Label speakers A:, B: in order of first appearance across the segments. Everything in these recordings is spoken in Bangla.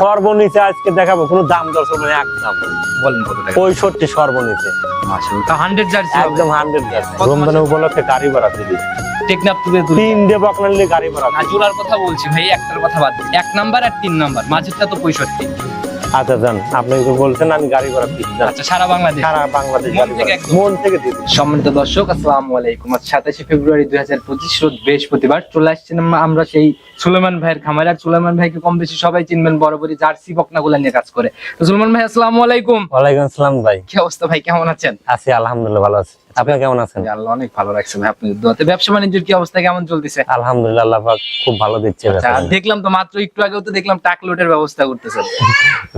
A: সর্বনিচে আজকে দেখাবো কোনো দাম দর্শক মানে একদম
B: বলেন কত টাকা?
A: পঁয়ষট্টি সর্বনিচে।
B: মাশাআল্লাহ তা 100 জার্সি
A: একদম হান্ড্রেড
B: কত
A: রমজানের উপলক্ষে গাড়ি ভাড়া দিবি
B: টেকনাফ থেকে তুলে
A: তিন ডে বকনা গাড়ি ভাড়া
B: জোড়ার কথা বলছি ভাই একটার কথা বাদ। এক নাম্বার আর তিন নাম্বার মাঝেরটা তো পঁয়ষট্টি।
A: আচ্ছা যান আপনি তো বলছেন আমি গাড়ি ভাড়া দিচ্ছি
B: আচ্ছা সারা বাংলাদেশ।
A: সারা বাংলাদেশ
B: মন থেকে
A: ভাড়া
B: একদম।
A: মন থেকে দিবি
B: সম্মানিত দর্শক আসসালামু আলাইকুম। আজ সাতাশে ফেব্রুয়ারি দুই হাজার পঁচিশ রোজ বৃহস্পতিবার চলে আসছেন আমরা- আমরা সেই সুলেমান ভাইয়ের খামারে। আর সুলেমান ভাইকে কম বেশি সবাই চিনবেন বরাবরই জার্সি বকনাগুলা নিয়ে কাজ করে। তো সুলেমান ভাই আসসালামু আলাইকুম।
A: ওয়ালাইকুম আসসালাম ভাই।
B: কি অবস্থা ভাই? কেমন আছেন?
A: আছি আলহামদুলিল্লাহ ভালো আছি। আপনি কেমন আছেন?
B: আল্লাহ অনেক ভালো রাখছে ভাই আপনাদের দোয়াতে। ব্যবসা বাণিজ্যের কি অবস্থা কেমন চলতেছে?
A: আলহামদুলিল্লাহ আল্লাহ পাক খুব ভালো দিচ্ছে
B: আচ্ছা, দেখলাম তো মাত্র একটু আগেও তো দেখলাম টাক লোডের ব্যবস্থা করতেছেন।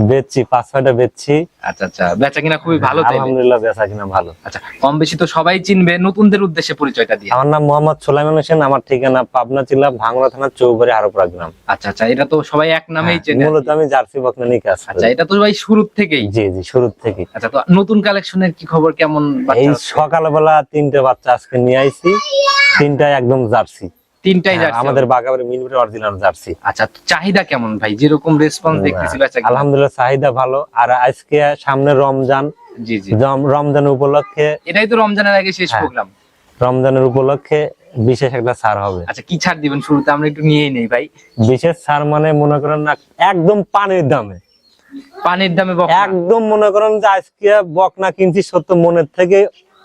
A: বেচছি পাঁচ ছয়টা বেচছি।
B: আচ্ছা আচ্ছা বেচা কিনা খুবই ভালো
A: আলহামদুলিল্লাহ বেচা কিনা ভালো।
B: আচ্ছা কম বেশি তো সবাই চিনবে নতুনদের উদ্দেশ্যে পরিচয়টা দিয়ে।
A: আমার নাম মোহাম্মদ সোলাইমান হোসেন আমার ঠিকানা পাবনা জেলা ভাঙড়া থানা চৌবাড়ি হারোপাড়া গ্রাম।
B: আচ্ছা আচ্ছা এটা তো সবাই এক নামেই
A: হ্যাঁ,
B: চেনে।
A: মূলত আমি জার্সি বকনা নিয়ে কাজ
B: আচ্ছা এটা তো ভাই শুরুর থেকেই।
A: জি জি শুরুর থেকে
B: আচ্ছা তো নতুন কালেকশনের কি খবর কেমন
A: এই
B: আছে?
A: সকালবেলা তিনটে বাচ্চা আজকে নিয়ে আইছি। তিনটাই একদম জার্সি।
B: তিনটাই
A: হ্যাঁ,
B: জার্সি।
A: আমাদের বাগাবাড়ি মিলবির অরিজিনাল জার্সি।
B: আচ্ছা চাহিদা কেমন ভাই? যেরকম রেসপন্স দেখতেছি
A: আলহামদুলিল্লাহ চাহিদা ভালো। আর আজকে সামনে রমজান।
B: জি জি।
A: রম- রমজানের উপলক্ষে
B: এটাই তো রমজানের আগে শেষ
A: হ্যাঁ।
B: প্রোগ্রাম
A: রমজানের উপলক্ষে বিশেষ একটা ছাড় হবে।
B: আচ্ছা কি ছাড় দিবেন? শুরুতে আমরা একটু নিয়েই নেই ভাই।
A: বিশেষ ছাড় মানে মনে করেন না একদম পানির দামে।
B: পানির দামে
A: একদম মনে করেন যে আজকে বকনা কিনছি সত্য মনের থেকে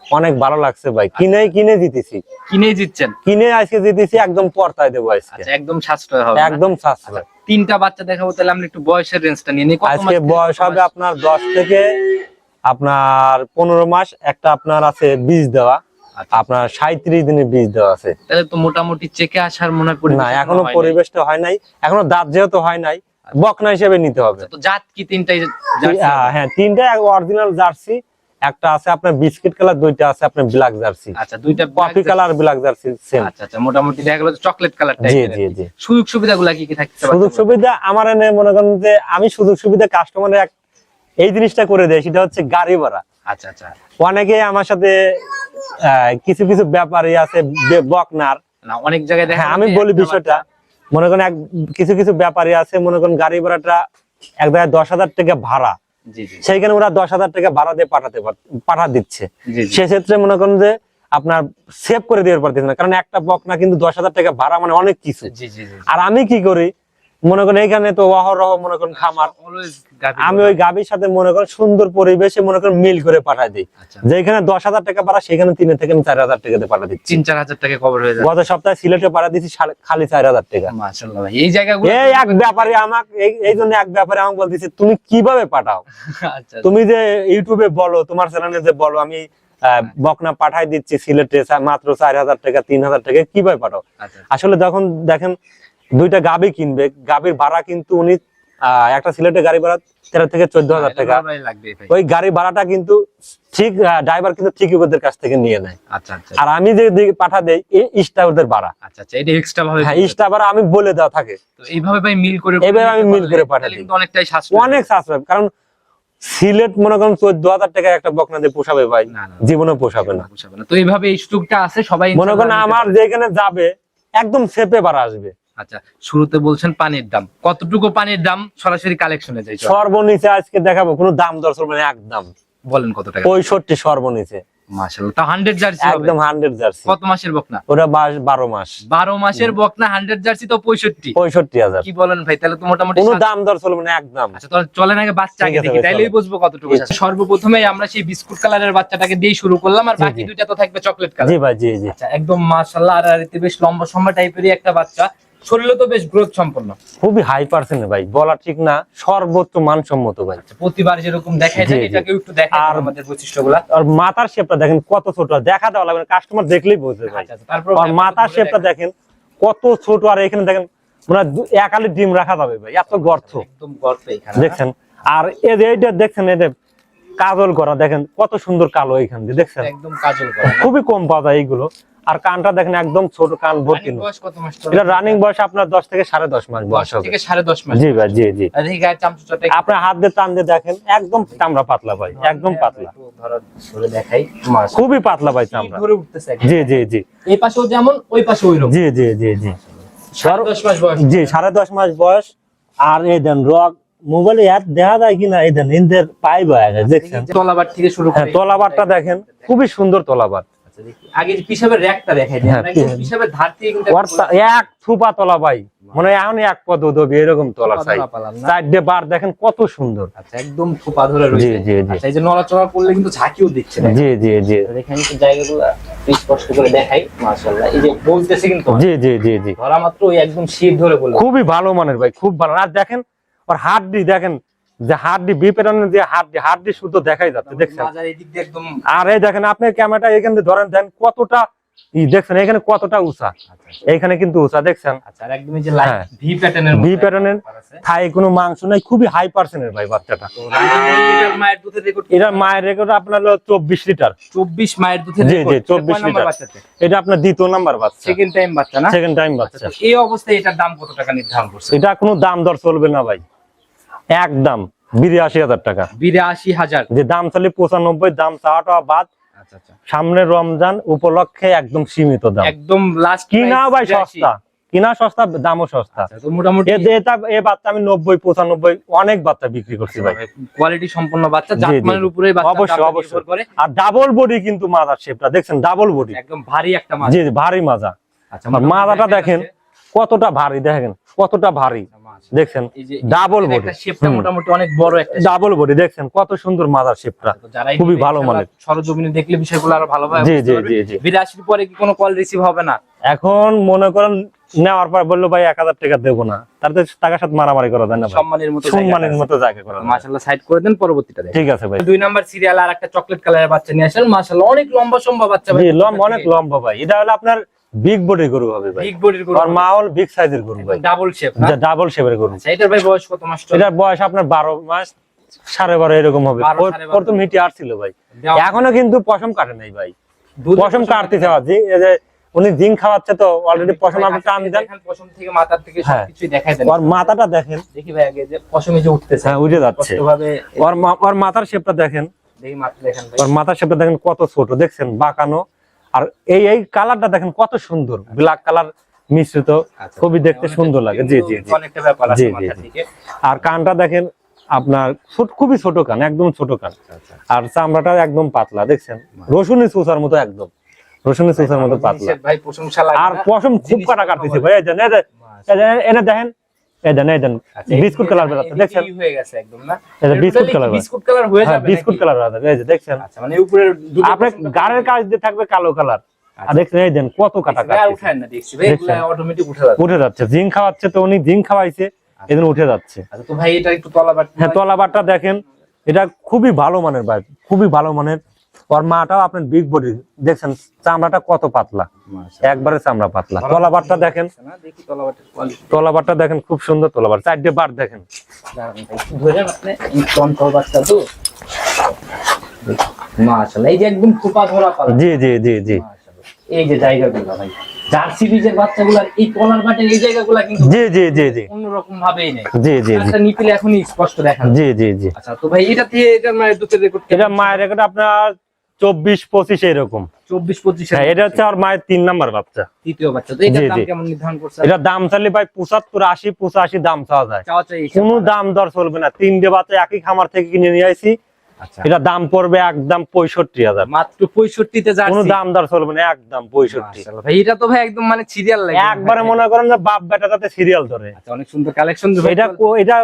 A: অনেক ভালো লাগছে ভাই। কিনে কিনে দিতেছি।
B: কিনে জিতছেন?
A: কিনে আজকে দিতেছি একদম পর্তায় দেবো আজকে।
B: আচ্ছা একদম সাশ্রয় হবে
A: একদম সাশ্রয়।
B: তিনটা বাচ্চা দেখাবো তাহলে আমরা একটু বয়সের রেঞ্জটা নিয়ে নিই।
A: আজকে বয়স হবে আপনার দশ থেকে আপনার পনেরো মাস একটা আপনার আছে বীজ দেওয়া।
B: আচ্ছা,
A: আপনার সাঁত্রিশ দিনের বীজ দেওয়া আছে।
B: তাহলে তো মোটামুটি চেকে আসার মনে করি
A: না
B: এখনও
A: পরিবেশটা হয় নাই। এখনও দাঁত যেহেতু হয় নাই বকনা হিসেবে নিতে হবে।
B: আচ্ছা, তো জাত কি তিনটাই
A: হ্যাঁ তিনটা অরিজিনাল জার্সি। একটা আছে আপনার বিস্কিট কালার দুইটা আছে আপনার ব্ল্যাক জার্সি
B: আচ্ছা দুইটা
A: coffee colour black jersey same
B: আচ্ছা আচ্ছা মোটামুটি দেখা গেল চকলেট কালার
A: জি জি জি।
B: সুযোগ সুবিধাগুলো কি কি থাকতে
A: সুযোগ সুবিধা আমার এনে মনে করেন যে আমি সুযোগ সুবিধা কাস্টমারের এক এই জিনিসটা করে দেয় সেটা হচ্ছে গাড়ি ভাড়া।
B: আচ্ছা আচ্ছা।
A: অনেকে আমার সাথে কিছু কিছু ব্যাপারই আছে বকনার।
B: না অনেক জায়গায় দেখা
A: হ্যাঁ আমি বলি বিষয়টা। মনে করেন এক কিছু কিছু ব্যাপারই আছে মনে করেন গাড়ি ভাড়াটা এক জায়গায় দশ হাজার টাকা ভাড়া। সেইখানে ওরা দশ হাজার টাকা ভাড়া দিয়ে পাঠাতে পাঠা দিচ্ছে। সেক্ষেত্রে মনে করেন যে আপনার সেভ করে দিতে পারতেছে না। কারণ একটা বকনা কিন্তু দশ হাজার টাকা ভাড়া মানে অনেক কিছু। আর আমি কি করি মনে করেন এখানে তো অহরহ মনে করেন খামার। আমি ওই গাভীর সাথে মনে করেন সুন্দর পরিবেশে মনে করেন মিল করে পাঠাই দিই।
B: আচ্ছা।
A: যেখানে দশ হাজার টাকা ভাড়া সেখানে তিন থেকে আমি চার হাজার টাকাতে পাঠা দিচ্ছি।
B: তিন চার হাজার টাকা কভার হয়ে যায়
A: গত সপ্তাহে সিলেটে পাঠা দিচ্ছি খালি চার হাজার টাকা।
B: এই জায়গাগুলো
A: এই এক ব্যাপারে আমাকে এই- জন্য এক ব্যাপারে আমাকে বলতেছে তুমি কীভাবে পাঠাও?
B: আচ্ছা
A: তুমি যে ইউটিউবে বলো তোমার চ্যানেলে যে বলো আমি বকনা পাঠাই দিচ্ছি সিলেটে মাত্র চার হাজার টাকা তিন হাজার টাকা কীভাবে পাঠাও?
B: আচ্ছা।
A: আসলে যখন দেখেন দুইটা গাবি কিনবে। গাবির ভাড়া কিন্তু উনি একটা সিলেটে গাড়ি ভাড়া তেরো থেকে চোদ্দ হাজার টাকা। ওই গাড়ি ভাড়াটা কিন্তু ঠিক ড্রাইভার কিন্তু ঠিকই ওদের কাছ থেকে নিয়ে নেয়।
B: আচ্ছা আচ্ছা।
A: আর আমি যে পাঠা দেই ইস্টা ওদের ভাড়া।
B: আচ্ছা আচ্ছা
A: হ্যাঁ ইস্টা ভাড়া আমি বলে দেওয়া থাকে।
B: এইভাবে ভাই মিল করে
A: এইভাবে আমি মিল করে পাঠাই।
B: অনেকটাই
A: অনেক সাশ্রয় কারণ সিলেট মনে করেন চোদ্দ হাজার টাকা একটা বকনা দিয়ে পোষাবে ভাই। জীবনে পোষাবে না।
B: তো এইভাবে এই সুযোগটা আছে সবাই
A: মনে করেন আমার যেখানে যাবে একদম সেপে ভাড়া আসবে।
B: আচ্ছা শুরুতে বলছেন পানির দাম। কতটুকু পানির দাম সরাসরি কালেকশনে যাই
A: সর্বনিচে আজকে দেখাবো কোনো দাম দর্শক মানে একদম
B: বলেন কত টাকা?
A: পঁয়ষট্টি সর্বনিচে।
B: মাশাআল্লাহ তা জার্সি
A: একদম জার্সি।
B: কত মাসের বকনা?
A: ওটা মাস বারো মাস।
B: 12 মাসের বকনা জার্সি তো 65
A: পঁয়ষট্টি হাজার।
B: কি বলেন ভাই তাহলে তো মোটামুটি
A: দাম দর চলবে না একদম
B: আচ্ছা তাহলে আগে বাচ্চা আগে দেখি তাইলেই বুঝব কতটুকু
A: ঠিক
B: সর্বপ্রথমেই আমরা সেই বিস্কুট কালারের বাচ্চাটাকে দিয়ে শুরু করলাম আর বাকি দুইটা তো থাকবে চকলেট কালার।
A: জি ভাই জি জি।
B: আচ্ছা একদম মাশাআল্লাহ আর বেশ লম্বা সম্বা টাইপেরই একটা বাচ্চা। শরীরে তো বেশ গ্রোথ সম্পন্ন।
A: খুবই হাই পার্সেন্ট ভাই বলা ঠিক না সর্বোচ্চ মানসম্মত ভাই।
B: আচ্ছা, প্রতিবার যেরকম যায় এটাকে একটু
A: আর-
B: আমাদের বৈশিষ্ট্যগুলা।
A: আর মাথার শেপটা দেখেন কত ছোট দেখা দেওয়া লাগবে কাস্টমার দেখলেই বুঝবে ভাই।
B: আচ্ছা আচ্ছা, তারপর
A: আর মাথার শেপটা দেখেন। কত ছোট আর এখানে দেখেন মানে দু- এক আলি ডিম রাখা যাবে ভাই এত গর্ত
B: একদম গর্ত এখানে।
A: দেখছেন? আর এই যে এইটা দেখছেন এটা কাজল করা দেখেন কত সুন্দর কালো এখান দিয়ে দেখছেন?
B: একদম কাজল করা।
A: খুবই কম পাওয়া যায় এইগুলো। আর কানটা দেখেন একদম ছোট কান ভর্তি? এটা রানিং বয়স আপনার দশ থেকে সাড়ে দশ মাস বয়স হবে।
B: সাড়ে দশ মাস
A: জি ভাই জি জি। আপনার হাত দিয়ে টান দিয়ে দেখেন একদম চামড়া পাতলা ভাই একদম পাতলা।
B: দেখাই।
A: খুবই পাতলা ভাই চামড়া। জি জি জি।
B: এই পাশেও যেমন ওই পাশে ওই
A: জি জি জি জি।
B: সাড়ে দশ মাস বয়স।
A: জি সাড়ে দশ মাস বয়স। আর এই দেন রক মোবাইলে অ্যাড দেখা যায় কিনা এই দেন ইন্দের পাই বয়া গেছে দেখছেন?
B: তলাবার থেকে শুরু
A: হ্যাঁ তলাবারটা দেখেন খুবই সুন্দর তলাবার
B: আচ্ছা, দেখি। আগে পিসাবের র্যাকটা দেখাই দিই
A: হ্যাঁ,
B: আমরা একদম
A: পিসাব-
B: পিসাবের ধার থেকে কিন্তু
A: এক থুপা তলা ভাই। মানে এখন এক পদ উদবি এরকম তলা চাই
B: ধরা পেলাম না।
A: চারটে বার দেখেন কত সুন্দর।
B: আচ্ছা একদম থোপা ধরে রয়েছে।
A: জি, জি, জি।
B: আচ্ছা এই যে নড়াচড়া করলে কিন্তু ঝাঁকিও দিচ্ছে দেখেন।
A: জি জি জি।
B: এখানে একটু জায়গাগুলো স্পষ্ট করে দেখাই মাশাআল্লাহ। এই যে বলতেছে কিন্তু
A: জি জি জি জি।
B: ধরা মাত্র ওই একদম শীত ধরে বলল
A: খুবই ভালো মানের ভাই খুব ভালো। আর দেখেন ওর হাড্ডি দেখেন যে হাড্ডি বিপেরনের যে হাড্ডি হাড্ডি শুধু দেখাই যাচ্ছে দেখছেন? আর এই দেখেন আপনি ক্যামেরাটা এখান ধরেন দেন কতটা দেখছেন এখানে কতটা উঁচা? এখানে কিন্তু উঁচা দেখছেন?
B: আচ্ছা আর একদম এই যে লাইট
A: হ্যাঁ।
B: ভি প্যাটার্নের
A: থাই কোনো মাংস নাই খুবই হাই পার্সেন্টের ভাই বাচ্চাটা। এটা মায়ের রেকর্ড আপনার হলো চব্বিশ লিটার
B: 24 মায়ের দুধের
A: জি,
B: রেকর্ড
A: জি, 24 লিটার। এটা আপনার দ্বিতীয় নাম্বার বাচ্চা।
B: সেকেন্ড টাইম বাচ্চা না?
A: সেকেন্ড টাইম বাচ্চা।
B: আচ্ছা, এই অবস্থায় এটার দাম কত টাকা নির্ধারণ করছে
A: এটা কোনো দাম দর চলবে না ভাই। একদম বিরাশি হাজার টাকা।
B: বিরাশি হাজার।
A: যে দাম চলে পঁচানব্বই দাম চাওয়াটা বাদ।
B: আচ্ছা আচ্ছা।
A: সামনে রমজান উপলক্ষে একদম সীমিত দাম।
B: একদম লাস্ট
A: কিনা ভাই সস্তা। কিনা সস্তা দামও সস্তা।
B: মোটামুটি
A: এটা এ বাচ্চা আমি নব্বই পঁচানব্বই অনেক বাচ্চা বিক্রি করছি ভাই।
B: কোয়ালিটি সম্পন্ন বাচ্চা জাতমানের উপরে
A: অবশ্যই, অবশ্যই। আর ডাবল বডি কিন্তু মাজার শেপটা দেখছেন ডাবল বডি
B: একদম ভারী একটা মাছ
A: জি জি, ভারী মাজা।
B: আচ্ছা
A: মাজাটা দেখেন কতটা ভারী দেখেন কতটা ভারী। দেখছেন? ডাবল বডি
B: শেপটা মোটামুটি অনেক বড় একটা
A: ডাবল বডি দেখছেন? কত সুন্দর মাদার শেপটা খুবই ভালো মানের।
B: সরজমিনে দেখলে বিষয়গুলো আরও ভালোভাবে
A: জি, জি, জি, জি।
B: বিরাশির পরে কি কোনো কল রিসিভ হবে না?
A: এখন মনে করেন নেওয়ার পর বলল ভাই এক হাজার টাকা দেবো না। তার টাকার সাথে মারামারি করা যায় না
B: সম্মানের মতো
A: সম্মানের মতো জায়গা করা যায়।
B: মাশাআল্লাহ সাইড করে দেন পরবর্তীটা
A: ঠিক আছে ভাই।
B: দুই নাম্বার সিরিয়াল আর একটা চকলেট কালারের বাচ্চা নিয়ে আসেন। মাশাআল্লাহ অনেক লম্বা সম্ভব বাচ্চা
A: ভাই। লম্বা অনেক লম্বা ভাই। এটা হলো আপনার বিগ বডি গরু হবে ভাই।
B: বিগ বডির গরু
A: আর বিগ সাইজের গরু ভাই।
B: ডাবল শেপ না?
A: ডাবল শেপের গরু।
B: আচ্ছা এটার ভাই বয়স কত মাস
A: এটার বয়স আপনার বারো মাস সাড়ে বারো এরকম হবে। প্রথম হিটে আসছিল ভাই। এখনও কিন্তু পশম কাটে নাই ভাই। পশম আবার যে উনি জিং খাওয়াচ্ছে তো অলরেডি পশম আপনি টান দেন।
B: দেখেন পশম থেকে মাথার থেকে
A: হ্যাঁ।
B: দেখাই দেন।
A: ওর মাথাটা দেখেন।
B: দেখি ভাই আগে যে পশমে যে উঠতেছে।
A: হ্যাঁ উঠে যাচ্ছে। ওর ওর মাথার শেপটা দেখেন।
B: দেখি মাথা দেখেন ভাই।
A: ওর মাথার শেপটা দেখেন কত ছোট। দেখছেন বাঁকানো। আর এই এই কালারটা দেখেন কত সুন্দর। ব্ল্যাক কালার মিশ্রিত
B: আচ্ছা,
A: খুবই দেখতে সুন্দর লাগে। জি জি জি। জি, আর কানটা দেখেন আপনার খুবই ছোট কান একদম ছোট কান।
B: আচ্ছা,
A: আর চামড়াটা একদম পাতলা দেখছেন? রসুনের চুষার মতো একদম। রসুনের চুষার মতো পাতলা।
B: ভাই প্রশংসা লাগে
A: আর পশম খুব কাটা কাটতেছে ভাই এনে দেখেন। এই দেন এই দেন
B: আচ্ছা,
A: বিস্কুট কালার
B: এদিকে
A: দেখছেন?
B: হয়ে গেছে একদম না?
A: এটা বিস্কুট কালার
B: বিস্কুট কালার হয়ে
A: হ্যাঁ
B: যাবে
A: বিস্কুট কালার এই যে দেখছেন?
B: আচ্ছা মানে উপরের দুটো পশমটা
A: কাজ দিয়ে থাকবে কালো কালার। আর দেখছেন এই দেন কত কাটা কাটতেছে।
B: উঠায় না দেখছি এগুলা অটোমেটিক উঠে যাচ্ছে।
A: উঠে যাচ্ছে জিং খাওয়াচ্ছে তো উনি জিং খাওয়াইছে এদিন উঠে যাচ্ছে।
B: আচ্ছা তো ভাই এটা একটু তলা বাট
A: হ্যাঁ তলাবারটা দেখেন এটা খুবই ভালো মানের ভাই খুবই ভালো মানের ওর মাটাও আপনার বিগ বডি দেখছেন চামড়াটা কত পাতলা? একবারে চামড়া পাতলা। তলাবারটা দেখেন তলাবারটা দেখেন খুব সুন্দর তলাবার চারটে বার দেখেন।
B: এই যে একদম খোপা ধরা পালা।
A: জি জি জি জি।
B: এই যে জায়গাগুলো ভাই। জার্সি বীজের বাচ্চাগুলার এই কলার বাটের এই জায়গাগুলো কিন্তু
A: জি জি জি জি।
B: অন্যরকম ভাবেই নেই।
A: জি জি জি।
B: আচ্ছা নিপিলে এখনই স্পষ্ট দেখা
A: জি জি জি।
B: আচ্ছা তো ভাই এটা দিয়ে এটার মায়ের দুধের রেকর্ড
A: এটা মায়ের রেকর্ড আপনার চব্বিশ পঁচিশ এরকম।
B: চব্বিশ পঁচিশ
A: হ্যাঁ এটা হচ্ছে আমার মায়ের তিন নাম্বার বাচ্চা।
B: তৃতীয় বাচ্চা। তো এটার
A: জি,
B: দাম
A: জি।
B: কেমন নির্ধারণ করছে
A: এটা দাম চাইলে ভাই পঁচাত্তর আশি পঁচাশি দাম চাওয়া যায়। কোনো দাম দর চলবে না। তিনটে বাচ্চা একই খামার থেকে কিনে নিয়ে আসি
B: আচ্ছা।
A: এটা দাম পড়বে একদম পঁয়ষট্টি হাজার।
B: মাত্র পঁয়ষট্টিতে
A: কোনো দাম দর চলবে না একদম পঁয়ষট্টি।
B: এটা তো ভাই একদম মানে সিরিয়াল লাগে।
A: একবারে মনে করেন যে বাপ বেটা যাতে সিরিয়াল ধরে।
B: আচ্ছা অনেক সুন্দর কালেকশন
A: এটা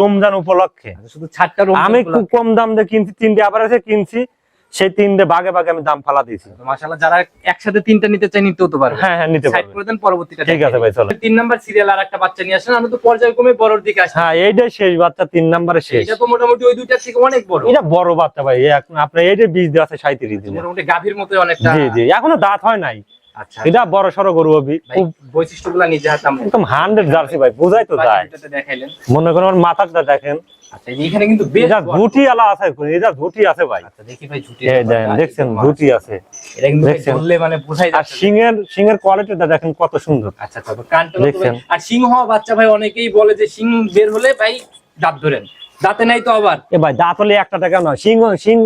A: রমজান উপলক্ষে।
B: শুধু ছাড়টা
A: আমি খুব কম দাম দিয়ে কিনছি তিনটে আবার এসে কিনছি। সেই তিনটে ভাগে ভাগে আমি দাম ফালা দিয়েছি
B: মাশাআল্লাহ যারা একসাথে তিনটা নিতে চাই নিতেও তো পারবে।
A: হ্যাঁ হ্যাঁ নিতে
B: সাইড
A: পারবে।
B: করে দেন পরবর্তীটা
A: ঠিক আছে ভাই চলো
B: তিন নাম্বার সিরিয়াল আর একটা বাচ্চা নিয়ে আসেন আমি তো পর্যায়ক্রমে বড়র দিকে আসি
A: হ্যাঁ এইটাই শেষ বাচ্চা তিন নম্বরে শেষ।
B: এটা তো মোটামুটি ওই দুইটার থেকে অনেক বড়।
A: এটা বড় বাচ্চা ভাই এখন আপনার এইটা বীজ দেওয়া আছে 37 দিন।
B: মোটামুটি গাভীর মতো অনেকটা।
A: জি জি এখনও দাঁত হয় নাই। এটা বড় সড়ো গরু হবি। খুব
B: বৈশিষ্ট্যগুলো নিজে হাতে
A: একদম হান্ড্রেড জার্সি ভাই বোঝাই তো যায়। মনে করেন আমার মাথাটা দেখেন।
B: আচ্ছা এখানে কিন্তু
A: ঝুটি আলা আছে এটা ঝুটি আছে ভাই।
B: আচ্ছা দেখি ভাই ঝুটি
A: দেখছেন ঝুটি আছে।
B: এটা কিন্তু? ধরলে মানে বোঝাই
A: আর
B: যাচ্ছে
A: সিংহের সিংহের কোয়ালিটিটা দেখেন কত সুন্দর।
B: আচ্ছা আচ্ছা কানটা
A: দেখছেন?
B: আর সিং হওয়া বাচ্চা ভাই অনেকেই বলে যে সিং বের হলে ভাই দাঁত ধরেন। দাঁতে নাই তো আবার?
A: এ ভাই দাঁত হলে একটা টাকা নয়। সিংহ সিং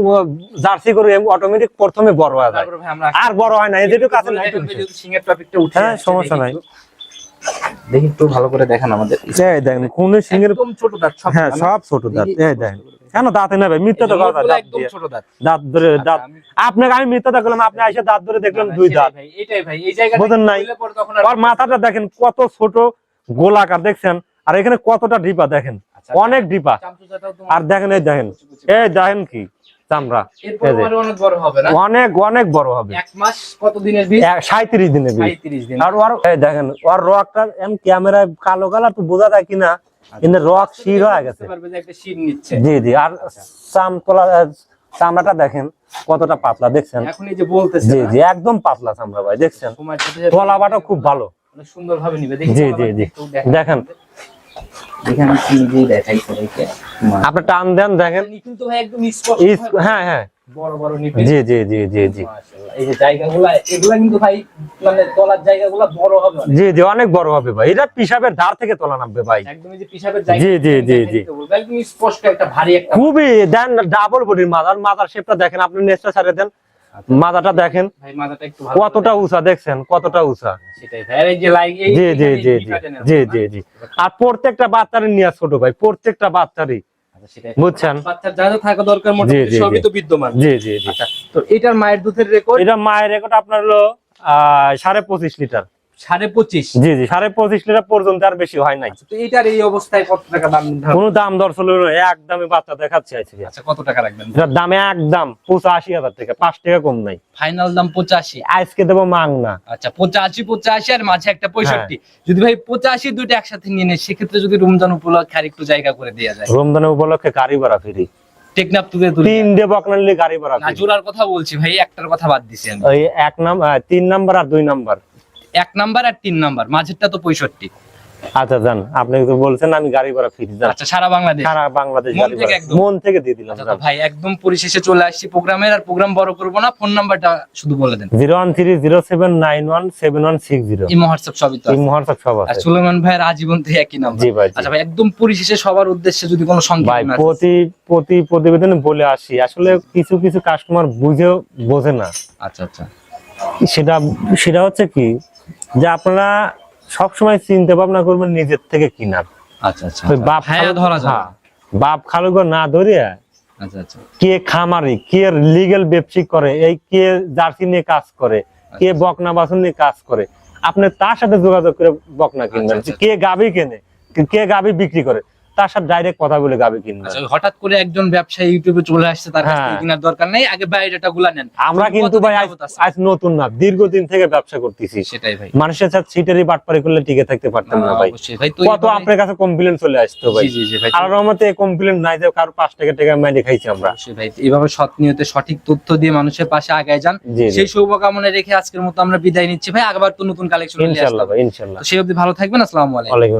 A: জার্সি গরু অটোমেটিক প্রথমে বড় হয়ে যায়।
B: ভাই
A: আর বড় হয় না এই যেটুকু আছে না
B: দেখেন
A: এইটুকু
B: সিংহের টপিকটা উঠে
A: হ্যাঁ, সমস্যা নাই।
B: দেখি একটু ভালো করে দেখেন আমাদের।
A: এই দেখেন কোন সিংহের
B: একদম ছোট দাঁত সব
A: হ্যাঁ সব ছোট দাঁত। এই দেখেন কেন দাঁতে নেবে মিথ্যা তো কথা দাঁত
B: একদম ছোট দাঁত।
A: দাঁত ধরে দাঁত
B: আচ্ছা,
A: আপনাকে আমি মিথ্যা দেখলাম আপনি এসে দাঁত ধরে দেখলেন
B: না, না,
A: দুই দাঁত।
B: ভাই, এটাই ভাই এই জায়গাটা
A: বোঝেন নাই?
B: আর-
A: মাথাটা দেখেন কত ছোট গোলাকার দেখছেন? আর এখানে কতটা ডিপা দেখেন। অনেক ডিপা আর দেখেন এই দেখেন। এই দেখেন কি? চামড়া।
B: অনেক
A: অনেক বড় হবে।
B: দিনের বীজ?
A: সাঁত্রিশ দিনে বীজ।
B: 35 দিন।
A: আর ওর দেখেন ওর রকটা এম ক্যামেরায় কালো কালার তো বোঝা যায় কিনা কিন্তু রক শির হয়ে গেছে। জি জি। আর চাম তোলা চামড়াটা দেখেন কতটা পাতলা দেখছেন? জি জি একদম পাতলা চামড়া ভাই দেখছেন? তলাবাটা খুব ভালো।
B: অনেক সুন্দর ভাবে নিবে
A: জি, জি, জি।
B: দেখান।
A: দেখেন।
B: আমি কি নিজেই দেখাই সবাইকে
A: আপনি টান দেন দেখেন।
B: ভাই একদম স্পষ্ট
A: হ্যাঁ হ্যাঁ।
B: বড় বড়
A: জি জি জি জি জি।
B: মাশাআল্লাহ। এই যে জায়গাগুলা এগুলা কিন্তু ভাই মানে তলার জায়গাগুলা বড় হবে
A: জি জি অনেক বড় হবে ভাই। এটা পিসাবের ধার থেকে তোলা নামবে ভাই।
B: একদম এই যে পিসাবের জায়গা
A: জি, জি, জি, জি।
B: একদম স্পষ্ট একটা ভারী একটা
A: খুবই দেন ডাবল বডির মাথার মাথার শেপটা দেখেন আপনি নেচটা ছাড়ে দেন। দেখেন
B: মাথাটা একটু ভালো
A: কতটা উঁচা দেখছেন কতটা উঁচা। জি জি জি জি জি জি আর প্রত্যেকটা বাচ্চারই নিয়ে ছোট ভাই প্রত্যেকটা বাচ্চারই।
B: আচ্ছা,
A: বুঝছেন?
B: যা যা থাকা দরকার
A: জি,
B: সবই তো বিদ্যমান।
A: জি জি জি।
B: আচ্ছা তো এটার মায়ের দুধের রেকর্ড
A: এটা মায়ের রেকর্ড আপনার হলো সাড়ে পঁচিশ লিটার।
B: সাড়ে পঁচিশ।
A: জি জি সাড়ে পঁচিশ লিটার পর্যন্ত আর বেশি হয় নাই।
B: তো এটার এই অবস্থায় কত টাকা দাম
A: কোনো দাম দর ছিল না, একদমই বাচ্চা দেখাচ্ছে
B: আচ্ছা কত টাকা রাখবেন?
A: এটার দামে একদম পঁচাশি হাজার থেকে পাঁচ টাকা কম নাই।
B: ফাইনাল দাম পঁচাশি।
A: আজকে দেবো
B: আচ্ছা পঁচাশি পঁচাশি আর মাঝে একটা পঁয়ষট্টি।
A: হ্যাঁ।
B: যদি ভাই পঁচাশি দুইটা একসাথে নিয়ে নেয় সেক্ষেত্রে যদি রমজান উপলক্ষে আর একটু জায়গা করে দেওয়া যায়।
A: রমজানের উপলক্ষে গাড়ি ভাড়া ফিরি।
B: তুলে
A: বকনা গাড়ি ভাড়া
B: না জোড়ার কথা বলছি ভাই একটার কথা বাদ দিছি আমি।
A: ওই এক নাম্বার তিন নাম্বার আর দুই নাম্বার।
B: এক নাম্বার আর তিন নাম্বার মাঝেরটা তো পঁয়ষট্টি।
A: আচ্ছা জান আপনি তো বলছেন আমি গাড়ি ভাড়া ফিরি যান
B: আচ্ছা সারা বাংলাদেশ।
A: সারা বাংলাদেশ
B: মন
A: গাড়ি
B: থেকে
A: ভাড়া। মন থেকে দিয়ে দিলাম
B: আচ্ছা তো ভাই একদম পরিশেষে চলে আসছি প্রোগ্রামের আর প্রোগ্রাম বড় করব না ফোন নাম্বারটা শুধু বলে দেন।
A: Zero one three zero seven nine one seven one six zero.
B: Imo WhatsApp সবই তো আছে।
A: মহারাষ্ট্র সব আছে।
B: সুলেমান ভাইয়ের আজীবন থেকে একই নাম্বার।
A: জি ভাই
B: আচ্ছা ভাই একদম পরিশেষে সবার উদ্দেশ্যে যদি কোনো
A: ভাই
B: সংক্ষেপ না
A: প্রতি প্রতি প্রতিবেদনে বলে আসি আসলে কিছু কিছু কাস্টমার বুঝেও বোঝে না।
B: আচ্ছা আচ্ছা।
A: সেটা সেটা হচ্ছে কি যে আপনারা সবসময় চিন্তা ভাবনা করবেন নিজের থেকে কিনার।
B: আচ্ছা আচ্ছা
A: বাপ
B: হ্যাঁ
A: খালু-
B: ধরা যায়
A: হ্যাঁ, বাপ খালুগ না ধরিয়া
B: আচ্ছা আচ্ছা।
A: কে খামারি কে লিগেল ব্যবসি করে এই কে জার্সি নিয়ে কাজ করে কে বকনা বাসন নিয়ে কাজ করে আপনি তার সাথে যোগাযোগ করে বকনা কিনবেন।
B: আচ্ছা, আচ্ছা।
A: কে গাবি কেনে কে গাবি বিক্রি করে। তার সাথে ডাইরেক্ট কথা বলে গাবি কিনবেন
B: আচ্ছা হঠাৎ করে একজন ব্যবসায়ী ইউটিউবে চলে আসছে তার কাছ থেকে
A: হ্যাঁ।
B: কেনার দরকার নেই আগে বায়োডাটা গুলা নেন।
A: আমরা কিন্তু ভাই আজ নতুন না দীর্ঘদিন থেকে ব্যবসা করতেছি।
B: সেটাই ভাই।
A: মানুষের সাথে সিটারি বাটপারি করলে টিকে থাকতে পারতাম না ভাই। কত আপনার কাছে কমপ্লেন চলে আসতো ভাই। আর রহমতে কমপ্লেন নাই যে কারও পাঁচ টাকা টাকা মেরে খাইছি আমরা।
B: ভাই এইভাবে সৎ নিয়তে সঠিক তথ্য দিয়ে মানুষের পাশে আগায় যান। সেই শুভকামনা রেখে আজকের মতো আমরা বিদায় নিচ্ছি ভাই। আবার তো নতুন কালেকশন
A: ইনশাল্লাহ ভাই ইনশাল্লাহ।
B: তো সেই অবধি ভালো থাকবেন। আসসালামু আলাইকুম।
A: ওয়ালাইকুম